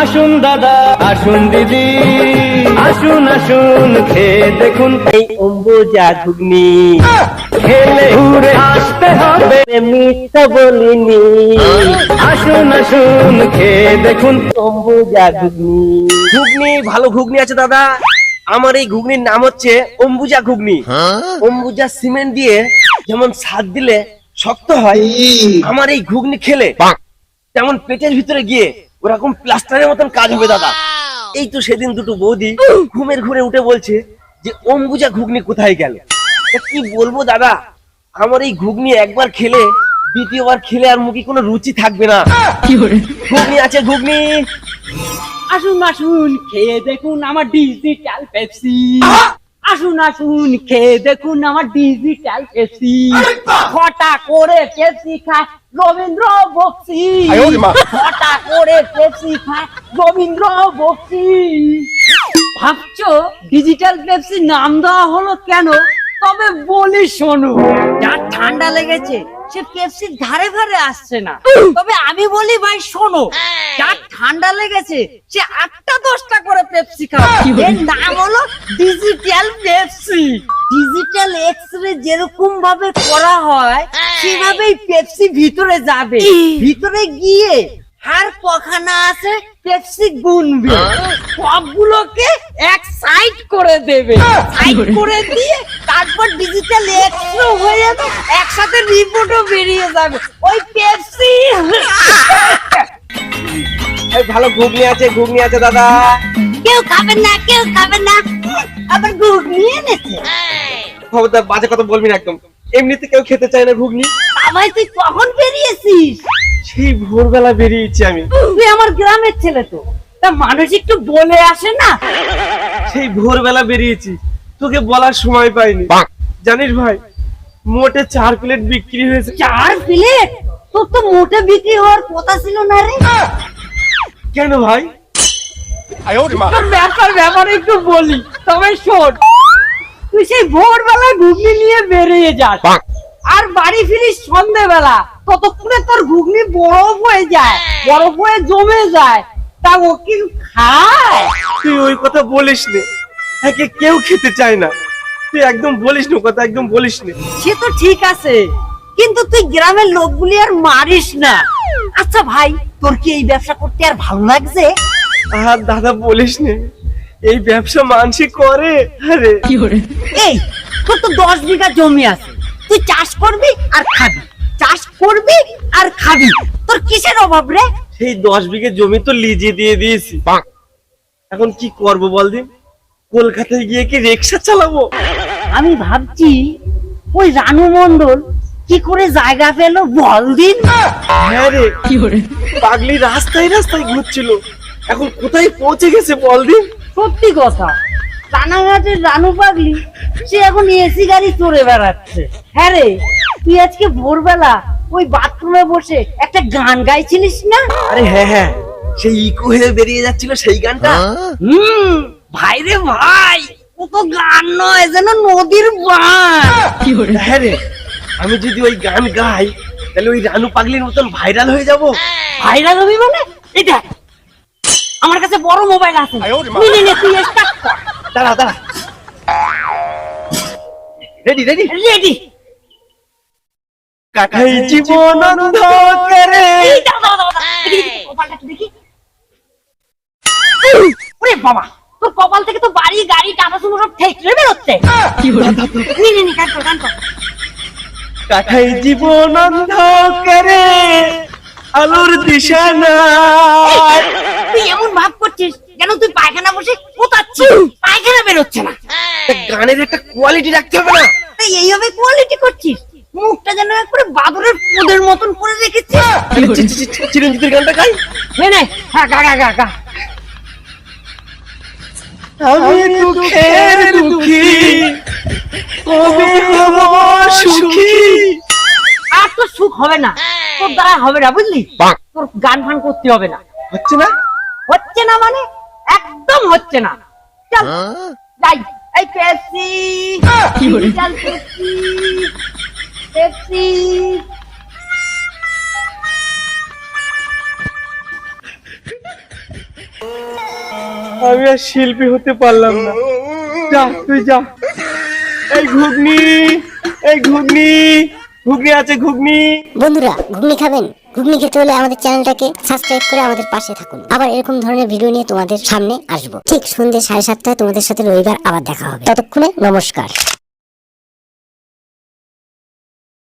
আসুন দাদা আসুন দিদি আসুন আসুন খেয়ে দেখুন। এই অম্বুজা ঘুগনি। খেলে ঘুরে আসতে হবে। মিথ্যা বলিনি। আসুন আসুন খেয়ে দেখুন। অম্বুজা ঘুগনি। ঘুগনি ভালো ঘুগনি আছে দাদা। আমার এই ঘুগনির নাম হচ্ছে অম্বুজা ঘুগনি। অম্বুজা সিমেন্ট দিয়ে যেমন স্বাদ দিলে শক্ত হয় আমার এই ঘুগনি খেলে তেমন পেটের ভিতরে গিয়ে ওরকম প্লাস্টারের মতন কাজ হবে দাদা। এই তো সেদিন দুটো বৌদি ঘুমের ঘুরে উঠে বলছে যে অম্বুজা ঘুগনি কোথায় গেল? কি বলব দাদা? আমার এই ঘুগনি একবার খেলে দ্বিতীয়বার খেলে আর মুখে কোনো রুচি থাকবে না। ঘুগনি আছে ঘুগনি। আসুন আসুন খেয়ে দেখুন আমার ডিজিটাল পেপসি। আসুন আসুন খেয়ে দেখুন আমার ডিজিটাল পেপসি ছটা করে পেপসি খায় রবীন্দ্র বক্সি। ছটা করে পেপসি খায় রবীন্দ্র বক্সি। ভাবছ ডিজিটাল পেপসি নাম দেওয়া হলো কেন? তবে বলি শোনো যার ঠান্ডা লেগেছে সে পেপসির ধারে ধারে আসছে না। তবে আমি বলি ভাই শোনো যার ঠান্ডা লেগেছে সে আটটা দশটা করে পেপসি খাও এর নাম হলো ডিজিটাল পেপসি ডিজিটাল এক্সরে যেরকম ভাবে করা হয় সেভাবেই পেপসি ভিতরে যাবে। ভিতরে গিয়ে আর কখানা আছে পেপসি গুনবে। সবগুলোকে এক সাইড করে দেবে। সাইড করে দিয়ে তারপর ডিজিটাল এক্সরে হয়ে যাবে একসাথে রিপোর্টও বেরিয়ে যাবে। ওই পেপসি ভালো ঘুগনি আছে ঘুগনি আছে দাদা। কেউ খাবে না কেউ খাবে না। আবার ঘুগনি এনেছে। খবরদার বাজে কথা বলবি না একদম। এমনিতে কেউ খেতে চায় না ঘুগনি? আমায় তুই কখন বেরিয়েছিস? সেই ভোরবেলা বেরিয়েছি আমি। তুই আমার গ্রামের ছেলে তো। তা মানুষ একটু বলে আসে না। সেই ভোরবেলা বেরিয়েছি। তোকে বলার সময় পাইনি। জানিস ভাই মোটে চার প্লেট বিক্রি হয়েছে। চার প্লেট? তোর তো মোটে বিক্রি হওয়ার কথা ছিল না রে। কেন ভাই? ব্যাপার ব্যাপার একটু বলি। তবে শোন তুই সেই ভোরবেলা ঘুগনি নিয়ে বেরিয়ে যাস। আর বাড়ি ফিরিস সন্ধেবেলা ততক্ষণে তোর ঘুগনি বরফ হয়ে যায় বরফ হয়ে জমে যায়। তা ও কি খায়? তুই ওই কথা বলিস নে একে কেউ খেতে চায় না। তুই একদম বলিস না কথা একদম বলিস না সে তো ঠিক আছে কিন্তু তুই গ্রামের লোকগুলি আর মারিস না। আচ্ছা ভাই তোর কি এই ব্যবসা করতে আর ভালো লাগছে? আর দাদা বলিস নে এই ব্যবসা মানসি করে আরে। এই তোর তো দশ বিঘা জমি আছে তুই চাষ করবি আর খাবি। চাষ করবি আর খাবি। তোর কিসের অভাব রে? সেই দশ বিঘে জমি তো লিজে দিয়ে দিয়েছি। এখন কি করব বল দিন? কলকাতায় গিয়ে কি রিক্সা চালাবো? আমি ভাবছি ওই রানু মন্ডল কি করে জায়গা পেল? বল দিন। হ্যাঁ। রে। পাগলি রাস্তায় রাস্তায় ঘুরছিল। এখন কোথায় পৌঁছে গেছে বল দিন? সত্যি কথা। রানাঘাটের রানু পাগলি সে এখন এসি গাড়ি চড়ে বেড়াচ্ছে। হ্যাঁ রে তুই আজকে ভোরবেলা ওই বাথরুমে বসে একটা গান গাইছিলিস না? আরে হ্যাঁ হ্যাঁ। সেই ইকো হয়ে বেরিয়ে যাচ্ছিল সেই গানটা। হুম ভাই রে ভাই ও তো গান নয় যেন নদীর বান হ্যাঁ রে। আমি যদি ওই গান গাই তাহলে ওই রানু পাগলির মতন ভাইরাল হয়ে যাব। ভাইরাল হবি মানে? এই দেখ আমার কাছে বড় মোবাইল আছে। নে, নে, নে, তুই স্টার্ট কর দাঁড়া। দাঁড়া রেডি রেডি রেডি কাটাই জীবন অন্ধকারে। দেখি। ওরে বাবা তোর কপাল থেকে তো বাড়ি গাড়ি টানা সুমো সব ঠেকরে বেরোচ্ছে। নে, নে, নে, গান কর, কাটাই জীবন অন্ধকারে আলোর দিশা নাই তুই এমন ভাব করছিস যেন তুই পায়খানা বসে কোথাচ্ছিস? পায়খানা বেরোচ্ছে না। গানের একটা কোয়ালিটি রাখতে হবে না। তুই এইভাবে কোয়ালিটি করছিস? মুখটা যেন একবারে বাদরের পোদের মতন করে রেখেছিস। চিরঞ্জিতের গানটা গাই। নে নে হ্যাঁ গা গা গা গা। আমি দুঃখের দুঃখী কবি সুখ হবে না। তোর দ্বারা হবে না বুঝলি? তোর গান ফান করতে হবে না। হচ্ছে না? হচ্ছে না মানে? একদম হচ্ছে না। চল। যাই। এই পেপসি চল পেপসি পেপসি আমি আর শিল্পী হতে পারলাম না। যা তুই যা। এই ঘুগনি এই ঘুগনি। ঘুগনি আছে, ঘুগনি। বন্ধুরা, ঘুগনি খাবেন? ঘুগনি খেতে হলে আমাদের চ্যানেলটাকে সাবস্ক্রাইব করে আমাদের পাশে থাকুন। আবার এরকম ধরনের ভিডিও নিয়ে তোমাদের সামনে আসব। ঠিক সন্ধ্যে সাড়ে সাতটায় তোমাদের সাথে রবিবার আবার দেখা হবে। ততক্ষণে নমস্কার।